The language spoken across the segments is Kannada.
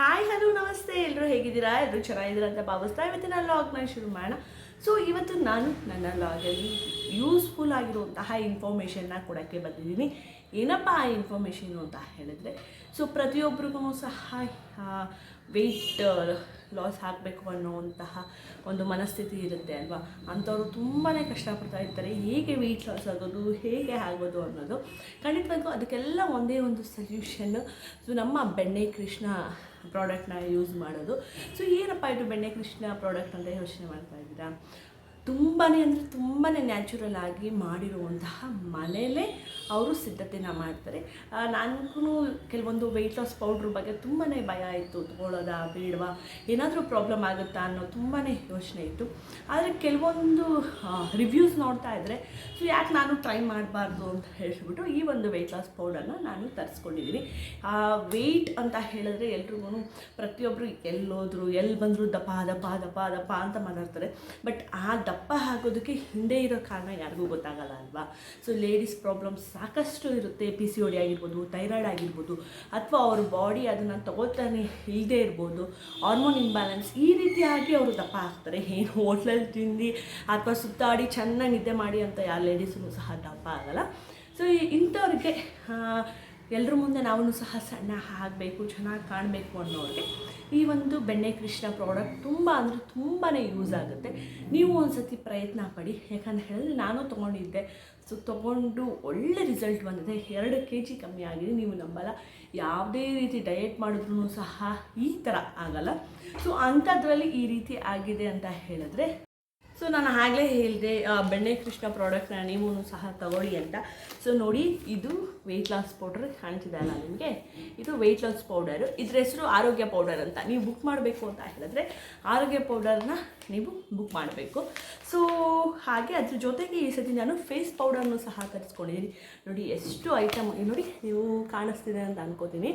ಹಾಯ್ ಹಲೋ ನಮಸ್ತೆ. ಎಲ್ಲರೂ ಹೇಗಿದ್ದೀರಾ? ಎಲ್ಲರೂ ಚೆನ್ನಾಗಿದ್ದೀರಾ ಅಂತ ಭಾವಿಸ್ತಾ ಇವತ್ತಿನ ಲಾಗ್ನ ಶುರು ಮಾಡೋಣ. ಸೊ ಇವತ್ತು ನಾನು ನನ್ನ ಲಾಗಲ್ಲಿ ಯೂಸ್ಫುಲ್ ಆಗಿರುವಂತಹ ಇನ್ಫಾರ್ಮೇಷನ್ನ ಕೊಡೋಕ್ಕೆ ಬಂದಿದ್ದೀನಿ. ಏನಪ್ಪ ಆ ಇನ್ಫಾರ್ಮೇಷನು ಅಂತ ಹೇಳಿದ್ರೆ ಸೊ ಪ್ರತಿಯೊಬ್ಬರಿಗೂ ಸಹ ವೆಯ್ಟ್ ಲಾಸ್ ಆಗಬೇಕು ಅನ್ನೋವಂತಹ ಒಂದು ಮನಸ್ಥಿತಿ ಇರುತ್ತೆ ಅಲ್ವಾ? ಅಂಥವ್ರು ತುಂಬಾ ಕಷ್ಟಪಡ್ತಾ ಇರ್ತಾರೆ. ಹೇಗೆ ವೆಯ್ಟ್ ಲಾಸ್ ಆಗೋದು, ಹೇಗೆ ಆಗೋದು ಅನ್ನೋದು ಖಂಡಿತವಾಗೂ ಅದಕ್ಕೆಲ್ಲ ಒಂದೇ ಒಂದು ಸೊಲ್ಯೂಷನ್ ಸೊ ನಮ್ಮ ಬೆಣ್ಣೆ ಕೃಷ್ಣ ಪ್ರಾಡಕ್ಟ್ನ ಯೂಸ್ ಮಾಡೋದು. ಸೊ ಏನಪ್ಪ ಇದು ಬೆಣ್ಣೆ ಕೃಷ್ಣ ಪ್ರಾಡಕ್ಟ್ ಅಂತ ಯೋಚನೆ ಮಾಡ್ತಾ ಇದ್ದೀರಾ? ತುಂಬಾ ಅಂದರೆ ತುಂಬಾ ನ್ಯಾಚುರಲ್ ಆಗಿ ಮಾಡಿರುವಂತಹ ಮನೆಯಲ್ಲೇ ಅವರು ಸಿದ್ಧತೆನ ಮಾಡ್ತಾರೆ. ನನಗೂ ಕೆಲವೊಂದು ವೆಯ್ಟ್ ಲಾಸ್ ಪೌಡ್ರ್ ಬಗ್ಗೆ ತುಂಬಾ ಭಯ ಇತ್ತು. ತೊಗೊಳ್ಳೋದಾ ಬೇಡವಾ, ಏನಾದರೂ ಪ್ರಾಬ್ಲಮ್ ಆಗುತ್ತಾ ಅನ್ನೋ ತುಂಬಾ ಯೋಚನೆ ಇತ್ತು. ಆದರೆ ಕೆಲವೊಂದು ರಿವ್ಯೂಸ್ ನೋಡ್ತಾ ಇದ್ದರೆ ಸೊ, ಯಾಕೆ ನಾನು ಟ್ರೈ ಮಾಡಬಾರ್ದು? ಅಂತ ಹೇಳಿಬಿಟ್ಟು ಈ ಒಂದು ವೆಯ್ಟ್ ಲಾಸ್ ಪೌಡರ್ನ ನಾನು ತರಿಸ್ಕೊಂಡಿದ್ದೀನಿ ವೆಯ್ಟ್ ಅಂತ ಹೇಳಿದ್ರೆ ಎಲ್ರಿಗೂ ಪ್ರತಿಯೊಬ್ಬರು ಎಲ್ಲೋದ್ರು ಎಲ್ಲಿ ಬಂದರೂ ದಪ್ಪ ದಪ್ಪ ದಪ್ಪ ದಪ್ಪ ಅಂತ ಮಾತಾಡ್ತಾರೆ ಬಟ್ ಆ ದಪ್ಪ ಆಗೋದಕ್ಕೆ ಹಿಂದೆ ಇರೋ ಕಾರಣ ಯಾರಿಗೂ ಗೊತ್ತಾಗಲ್ಲ ಅಲ್ವಾ? ಸೊ ಲೇಡೀಸ್ ಪ್ರಾಬ್ಲಮ್ಸ್ ಸಾಕಷ್ಟು ಇರುತ್ತೆ. ಪಿ ಸಿ ಒಡಿ ಆಗಿರ್ಬೋದು ಥೈರಾಯ್ಡ್ ಆಗಿರ್ಬೋದು, ಅಥವಾ ಅವ್ರ ಬಾಡಿ ಅದನ್ನು ತಗೋತಾನೆ ಇಲ್ಲದೆ ಇರ್ಬೋದು ಹಾರ್ಮೋನ್ ಇಂಬ್ಯಾಲೆನ್ಸ್ ಈ ರೀತಿಯಾಗಿ ಅವರು ದಪ್ಪ ಆಗ್ತಾರೆ. ಏನು ಹೋಟ್ಲಲ್ಲಿ ತಿಂದು ಅಥವಾ ಸುತ್ತಾಡಿ ಚೆನ್ನಾಗಿ ನಿದ್ದೆ ಮಾಡಿ ಅಂತ ಯಾರು ಲೇಡೀಸೂ ಸಹ ದಪ್ಪ ಆಗಲ್ಲ. ಸೊ ಇಂಥವ್ರಿಗೆ ಎಲ್ಲರ ಮುಂದೆ ನಾವು ಸಹ ಸಣ್ಣ ಆಗಬೇಕು, ಚೆನ್ನಾಗಿ ಕಾಣಬೇಕು ಅನ್ನೋರಿಗೆ ಈ ಒಂದು ಬೆಣ್ಣೆ ಕೃಷ್ಣ ಪ್ರಾಡಕ್ಟ್ ತುಂಬ ಅಂದರೆ ತುಂಬಾ ಯೂಸ್ ಆಗುತ್ತೆ. ನೀವು ಒಂದು ಸತಿ ಪ್ರಯತ್ನ ಪಡಿ. ಯಾಕಂತ ಹೇಳಿದ್ರೆ ನಾನು ತೊಗೊಂಡಿದ್ದೆ. ಸೊ ತೊಗೊಂಡು ಒಳ್ಳೆ ರಿಸಲ್ಟ್ ಬಂದಿದೆ. ಎರಡು ಕೆ ಜಿ ಕಮ್ಮಿ ಆಗಿದೆ. ನೀವು ನಂಬಲ್ಲ. ಯಾವುದೇ ರೀತಿ ಡಯೆಟ್ ಮಾಡಿದ್ರೂ ಸಹ ಈ ಥರ ಆಗಲ್ಲ. ಸೊ ಅಂಥದ್ರಲ್ಲಿ ಈ ರೀತಿ ಆಗಿದೆ ಅಂತ ಹೇಳಿದ್ರೆ ಸೊ ನಾನು ಆಗಲೇ ಹೇಳಿದೆ ಬೆಣ್ಣೆ ಕೃಷ್ಣ ಪ್ರಾಡಕ್ಟ್ನ ನೀವು ಸಹ ತಗೊಳ್ಳಿ ಅಂತ. ಸೊ ನೋಡಿ, ಇದು ವೆಯ್ಟ್ ಲಾಸ್ ಪೌಡರ್ ಕಾಣ್ತಿದೆ ಅಲ್ಲ ನಿಮಗೆ? ಇದು ವೆಯ್ಟ್ ಲಾಸ್ ಪೌಡರು ಇದ್ರ ಹೆಸರು ಆರೋಗ್ಯ ಪೌಡರ್ ಅಂತ. ನೀವು ಬುಕ್ ಮಾಡಬೇಕು ಅಂತ ಹೇಳಿದ್ರೆ, ಆರೋಗ್ಯ ಪೌಡರ್ನ ನೀವು ಬುಕ್ ಮಾಡಬೇಕು. ಸೊ ಹಾಗೆ ಅದ್ರ ಜೊತೆಗೆ ಈ ಸತಿ ನಾನು ಫೇಸ್ ಪೌಡರ್ನು ಸಹ ತರಿಸ್ಕೊಂಡಿದ್ದೀನಿ. ನೋಡಿ, ಎಷ್ಟು ಐಟಮ್ ನೋಡಿ, ನೀವು ಕಾಣಿಸ್ತಿದೆ ಅಂತ ಅನ್ಕೋತೀನಿ.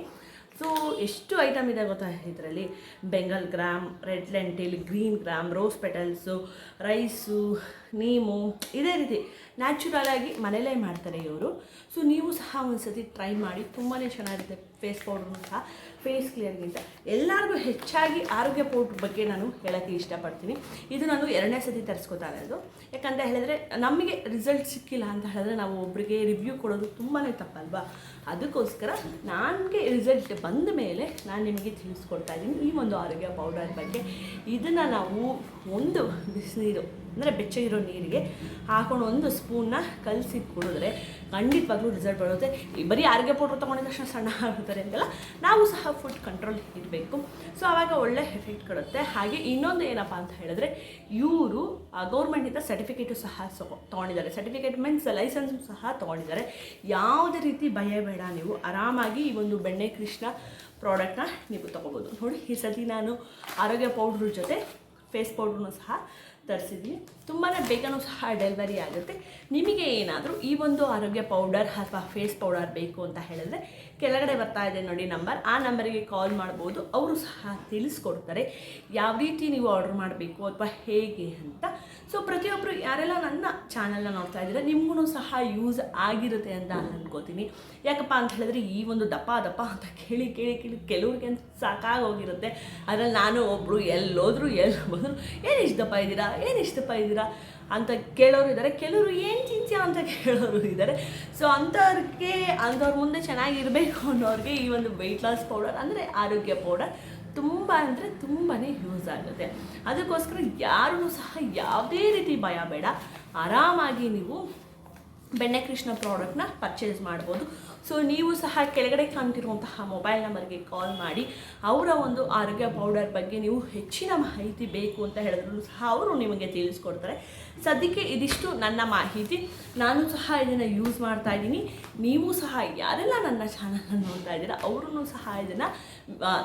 ಸೊ ಎಷ್ಟು ಐಟಮ್ ಇದೆ ಗೊತ್ತಾ ಇದರಲ್ಲಿ? Bengal gram red lentil green gram rose petals rice neem ಇದೇ ರೀತಿ. ನ್ಯಾಚುರಲ್ ಆಗಿ ಮನೇಲೇ ಮಾಡ್ತಾರೆ ಇವರು. ಸೊ ನೀವು ಸಹ ಒಂದು ಸತಿ ಟ್ರೈ ಮಾಡಿ. ತುಂಬಾ ಚೆನ್ನಾಗಿರುತ್ತೆ. ಫೇಸ್ ಪೌಡ್ರ್ ಸಹ ಫೇಸ್ ಕ್ಲಿಯರ್ಗಿಂತ ಎಲ್ಲರಿಗೂ ಹೆಚ್ಚಾಗಿ ಆರೋಗ್ಯ ಪೌಡ್ರ್ ಬಗ್ಗೆ ನಾನು ಹೇಳೋಕ್ಕೆ ಇಷ್ಟಪಡ್ತೀನಿ. ಇದು ನಾನು ಎರಡನೇ ಸತಿ ತರಿಸ್ಕೊತಾ ಇರೋದು. ಯಾಕಂತ ಹೇಳಿದ್ರೆ, ನಮಗೆ ರಿಸಲ್ಟ್ ಸಿಕ್ಕಿಲ್ಲ ಅಂತ ಹೇಳಿದ್ರೆ ನಾವು ಒಬ್ಬರಿಗೆ ರಿವ್ಯೂ ಕೊಡೋದು ತುಂಬಾ ತಪ್ಪಲ್ವಾ? ಅದಕ್ಕೋಸ್ಕರ ನನಗೆ ರಿಸಲ್ಟ್ ಬಂದ ಮೇಲೆ ನಾನು ನಿಮಗೆ ತಿಳಿಸ್ಕೊಡ್ತಾ ಇದ್ದೀನಿ ಈ ಒಂದು ಆರೋಗ್ಯ ಪೌಡರ್ ಬಗ್ಗೆ. ಇದನ್ನು ನಾವು ಒಂದು ಬಿಸಿನೀರು ಅಂದರೆ ಬೆಚ್ಚಗಿರೋ ನೀರಿಗೆ ಹಾಕೊಂಡು ಒಂದು ಸ್ಪೂನ್ನ ಕಲಸಿ ಕುಡಿದ್ರೆ ಖಂಡಿತವಾಗ್ಲೂ ರಿಸಲ್ಟ್ ಬರುತ್ತೆ. ಬರೀ ಆರೋಗ್ಯ ಪೌಡ್ರ್ ತೊಗೊಂಡಿದ ತಕ್ಷಣ ಸಣ್ಣ ಆಗುತ್ತಾರೆ ಅಂತೆಲ್ಲ, ನಾವು ಸಹ ಫುಡ್ ಕಂಟ್ರೋಲ್ ಇರಬೇಕು. ಸೊ ಆವಾಗ ಒಳ್ಳೆ ಎಫೆಕ್ಟ್ ಕೊಡುತ್ತೆ. ಹಾಗೆ ಇನ್ನೊಂದು ಏನಪ್ಪ ಅಂತ ಹೇಳಿದ್ರೆ, ಇವರು ಗೌರ್ಮೆಂಟಿಂದ ಸರ್ಟಿಫಿಕೇಟು ಸಹ ತೊಗೊಂಡಿದ್ದಾರೆ. ಸರ್ಟಿಫಿಕೇಟ್ ಮೀನ್ಸ್ ಲೈಸೆನ್ಸು ಸಹ ತೊಗೊಂಡಿದ್ದಾರೆ. ಯಾವುದೇ ರೀತಿ ಭಯ ಬೇಡ ನೀವು. ಆರಾಮಾಗಿ ಈ ಒಂದು ಬೆಣ್ಣೆ ಕೃಷ್ಣ ಪ್ರಾಡಕ್ಟ್ನ ನೀವು ತೊಗೋಬೋದು. ನೋಡಿ, ಈ ಸತಿ ನಾನು ಆರೋಗ್ಯ ಪೌಡ್ರ್ ಜೊತೆ ಫೇಸ್ ಪೌಡ್ರೂ ಸಹ ತರಿಸಿದ್ವಿ. ತುಂಬಾ ಬೇಗನೂ ಸಹ ಡೆಲಿವರಿ ಆಗುತ್ತೆ. ನಿಮಗೆ ಏನಾದರೂ ಈ ಒಂದು ಆರೋಗ್ಯ ಪೌಡರ್ ಅಥವಾ ಫೇಸ್ ಪೌಡರ್ ಬೇಕು ಅಂತ ಹೇಳಿದ್ರೆ ಕೆಳಗಡೆ ಬರ್ತಾ ಇದೆ ನೋಡಿ ನಂಬರ್ ಆ ನಂಬರಿಗೆ ಕಾಲ್ ಮಾಡ್ಬೋದು. ಅವರು ಸಹ ತಿಳಿಸ್ಕೊಡ್ತಾರೆ ಯಾವ ರೀತಿ ನೀವು ಆರ್ಡರ್ ಮಾಡಬೇಕು ಅಥವಾ ಹೇಗೆ ಅಂತ. ಸೊ ಪ್ರತಿಯೊಬ್ಬರು ಯಾರೆಲ್ಲ ನನ್ನ ಚಾನಲ್ನ ನೋಡ್ತಾ ಇದ್ದೀರ ನಿಮಗೂ ಸಹ ಯೂಸ್ ಆಗಿರುತ್ತೆ ಅಂತ ಅನ್ಕೋತೀನಿ. ಯಾಕಪ್ಪ ಅಂತ ಹೇಳಿದ್ರೆ ಈ ಒಂದು ದಪ್ಪ ದಪ್ಪ ಅಂತ ಕೇಳಿ ಕೇಳಿ ಕೇಳಿ ಕೆಲವ್ರಿಗೆ ಸಾಕಾಗೋಗಿರುತ್ತೆ. ಅದರಲ್ಲಿ ನಾನು ಒಬ್ಬರು ಎಲ್ಲೋದ್ರು, ಎಲ್ಲಿ ಬಂದರು ಏನು ಇಷ್ಟು ದಪ್ಪ ಇದ್ದೀರಾ? ಏನು ಇಷ್ಟಪ್ಪ ಇದ್ದೀರಾ ಅಂತ ಕೇಳೋರು ಇದ್ದಾರೆ. ಕೆಲವರು ಏನು ಚಿಂತೆ ಅಂತ ಕೇಳೋರು ಇದ್ದಾರೆ. ಸೊ ಅಂಥವ್ರಿಗೆ ಅಂಥವ್ರ ಮುಂದೆ ಚೆನ್ನಾಗಿರಬೇಕು ಅನ್ನೋರಿಗೆ ಈ ಒಂದು ವೆಯ್ಟ್ ಲಾಸ್ ಪೌಡರ್ ಅಂದರೆ ಆರೋಗ್ಯ ಪೌಡರ್ ತುಂಬ ಅಂದರೆ ತುಂಬಾ ಯೂಸ್ ಆಗುತ್ತೆ. ಅದಕ್ಕೋಸ್ಕರ ಯಾರೂ ಸಹ ಯಾವುದೇ ರೀತಿ ಭಯ ಬೇಡ. ಆರಾಮಾಗಿ ನೀವು ಬೆಣ್ಣೆ ಕೃಷ್ಣ ಪ್ರಾಡಕ್ಟ್ನ ಪರ್ಚೇಸ್ ಮಾಡ್ಬೋದು. ಸೊ ನೀವು ಸಹ ಕೆಳಗಡೆ ಕಾಣ್ತಿರುವಂತಹ ಮೊಬೈಲ್ ನಂಬರ್ಗೆ ಕಾಲ್ ಮಾಡಿ. ಅವರ ಒಂದು ಆರೋಗ್ಯ ಪೌಡರ್ ಬಗ್ಗೆ ನೀವು ಹೆಚ್ಚಿನ ಮಾಹಿತಿ ಬೇಕು ಅಂತ ಹೇಳಿದ್ರು ಸಹ ಅವರು ನಿಮಗೆ ತಿಳಿಸ್ಕೊಡ್ತಾರೆ. ಸದ್ಯಕ್ಕೆ ಇದಿಷ್ಟು ನನ್ನ ಮಾಹಿತಿ. ನಾನು ಸಹ ಇದನ್ನು ಯೂಸ್ ಮಾಡ್ತಾ ಇದ್ದೀನಿ. ನೀವು ಸಹ ಯಾರೆಲ್ಲ ನನ್ನ ಚಾನಲ್ನ ನೋಡ್ತಾ ಇದ್ದೀರಾ ಅವರೂ ಸಹ ಇದನ್ನು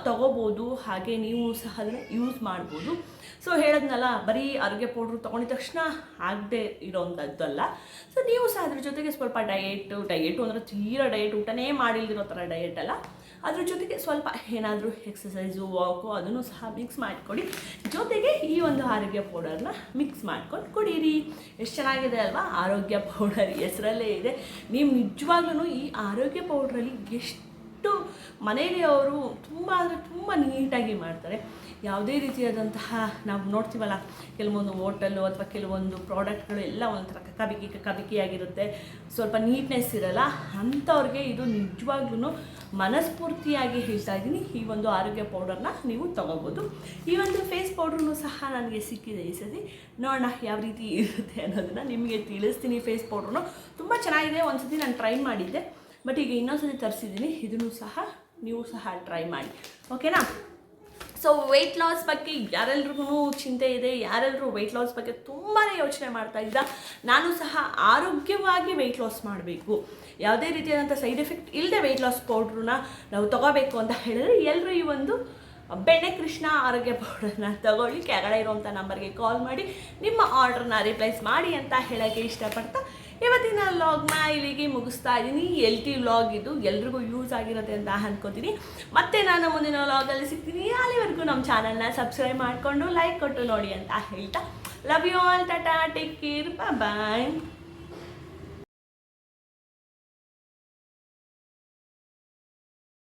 ತಗೋಬೋದು. ಹಾಗೆ ನೀವು ಸಹ ಅದನ್ನು ಯೂಸ್ ಮಾಡ್ಬೋದು. ಸೊ ಹೇಳದ್ನಲ್ಲ, ಬರೀ ಆರೋಗ್ಯ ಪೌಡ್ರು ತೊಗೊಂಡಿದ ತಕ್ಷಣ ಆಗದೆ ಇರೋವಂಥದ್ದಲ್ಲ ಸೊ ನೀವು ಸಹ ಅದ್ರ ಜೊತೆಗೆ ಸ್ವಲ್ಪ ಡಯೆಟು ಡಯೆಟು ಅಂದರೆ ತೀರಾ ಡಯೆಟ್ ಊಟನೇ ಮಾಡಿಲ್ದಿರೋ ಥರ ಡಯೆಟ್ ಅಲ್ಲ. ಅದ್ರ ಜೊತೆಗೆ ಸ್ವಲ್ಪ ಏನಾದರೂ ಎಕ್ಸಸೈಸು ವಾಕು ಅದನ್ನು ಸಹ ಮಿಕ್ಸ್ ಮಾಡಿಕೊಡಿ ಜೊತೆಗೆ ಈ ಒಂದು ಆರೋಗ್ಯ ಪೌಡರ್ನ ಮಿಕ್ಸ್ ಮಾಡ್ಕೊಂಡು ಕುಡೀರಿ. ಎಷ್ಟು ಚೆನ್ನಾಗಿದೆ ಅಲ್ವಾ? ಆರೋಗ್ಯ ಪೌಡರ್ ಹೆಸರಲ್ಲೇ ಇದೆ. ನೀವು ನಿಜವಾಗ್ಲೂ ಈ ಆರೋಗ್ಯ ಪೌಡ್ರಲ್ಲಿ ಎಷ್ಟು ದಯವಿಟ್ಟು ಮನೆಯಲ್ಲಿ ಅವರು ತುಂಬ ಅಂದರೆ ತುಂಬ ನೀಟಾಗಿ ಮಾಡ್ತಾರೆ. ಯಾವುದೇ ರೀತಿಯಾದಂತಹ ನಾವು ನೋಡ್ತೀವಲ್ಲ, ಕೆಲವೊಂದು ಹೋಟೆಲು ಅಥವಾ ಕೆಲವೊಂದು ಪ್ರಾಡಕ್ಟ್ಗಳು ಎಲ್ಲ ಒಂಥರ ಕಬಿಕಿ ಕಬಿಕಿಯಾಗಿರುತ್ತೆ ಸ್ವಲ್ಪ ನೀಟ್ನೆಸ್ ಇರಲ್ಲ, ಅಂಥವ್ರಿಗೆ ಇದು ನಿಜವಾಗ್ಲೂ ಮನಸ್ಫೂರ್ತಿಯಾಗಿ ಹೇಳ್ತಾ ಇದ್ದೀನಿ. ಈ ಒಂದು ಆರೋಗ್ಯ ಪೌಡರ್ನ ನೀವು ತಗೋಬೋದು. ಈ ಒಂದು ಫೇಸ್ ಪೌಡ್ರೂ ಸಹ ನನಗೆ ಸಿಕ್ಕಿದೆ ಈ ಸತಿ. ನೋಡೋಣ ಯಾವ ರೀತಿ ಇರುತ್ತೆ ಅನ್ನೋದನ್ನು ನಿಮಗೆ ತಿಳಿಸ್ತೀನಿ ಫೇಸ್ ಪೌಡ್ರು ತುಂಬ ಚೆನ್ನಾಗಿದೆ ಒಂದು ಸತಿ ನಾನು ಟ್ರೈ ಮಾಡಿದ್ದೆ. ಬಟ್ ಈಗ ಇನ್ನೊಂದ್ಸತಿ ತರಿಸಿದ್ದೀನಿ ಇದನ್ನು ಸಹ ನೀವು ಸಹ ಟ್ರೈ ಮಾಡಿ. ಓಕೆನಾ ಸೊ ವೆಯ್ಟ್ ಲಾಸ್ ಬಗ್ಗೆ ಯಾರೆಲ್ರಿಗೂ ಚಿಂತೆ ಇದೆ ಯಾರೆಲ್ಲರೂ ವೆಯ್ಟ್ ಲಾಸ್ ಬಗ್ಗೆ ತುಂಬಾ ಯೋಚನೆ ಮಾಡ್ತಾ ಇದ್ದ, ನಾನು ಸಹ ಆರೋಗ್ಯವಾಗಿ ವೆಯ್ಟ್ ಲಾಸ್ ಮಾಡಬೇಕು. ಯಾವುದೇ ರೀತಿಯಾದಂಥ ಸೈಡ್ ಎಫೆಕ್ಟ್ ಇಲ್ಲದೆ ವೆಯ್ಟ್ ಲಾಸ್ ಪೌಡ್ರನ್ನ ನಾವು ತಗೋಬೇಕು ಅಂತ ಹೇಳಿದ್ರೆ ಎಲ್ಲರೂ ಈ ಒಂದು ಬೆಣ್ಣೆ ಕೃಷ್ಣ ಆರೋಗ್ಯ ಪೌಡರ್ನ ತಗೊಳ್ಳಿ. ಕೆಳಗಡೆ ಇರುವಂಥ ನಂಬರ್ಗೆ ಕಾಲ್ ಮಾಡಿ, ನಿಮ್ಮ ಆರ್ಡ್ರನ್ನ ರಿಪ್ಲೇಸ್ ಮಾಡಿ ಅಂತ ಹೇಳೋಕ್ಕೆ ಇಷ್ಟಪಡ್ತಾ ಇವತ್ತಿನ ವ್ಲಾಗ್ನ ಇಲ್ಲಿಗೆ ಮುಗಿಸ್ತಾ ಇದ್ದೀನಿ. ಎಲ್ ಟಿ ವ್ಲಾಗ್ ಇದು ಎಲ್ರಿಗೂ ಯೂಸ್ ಆಗಿರುತ್ತೆ ಅಂತ ಅನ್ಕೋತೀನಿ. ಮತ್ತೆ ನಾನು ಮುಂದಿನ ವ್ಲಾಗಲ್ಲಿ ಸಿಗ್ತೀನಿ. ಅಲ್ಲಿವರೆಗೂ ನಮ್ಮ ಚಾನಲ್ನ ಸಬ್ಸ್ಕ್ರೈಬ್ ಮಾಡಿಕೊಂಡು ಲೈಕ್ ಕೊಟ್ಟು ನೋಡಿ ಅಂತ ಹೇಳ್ತಾ. Love you all tata take care bye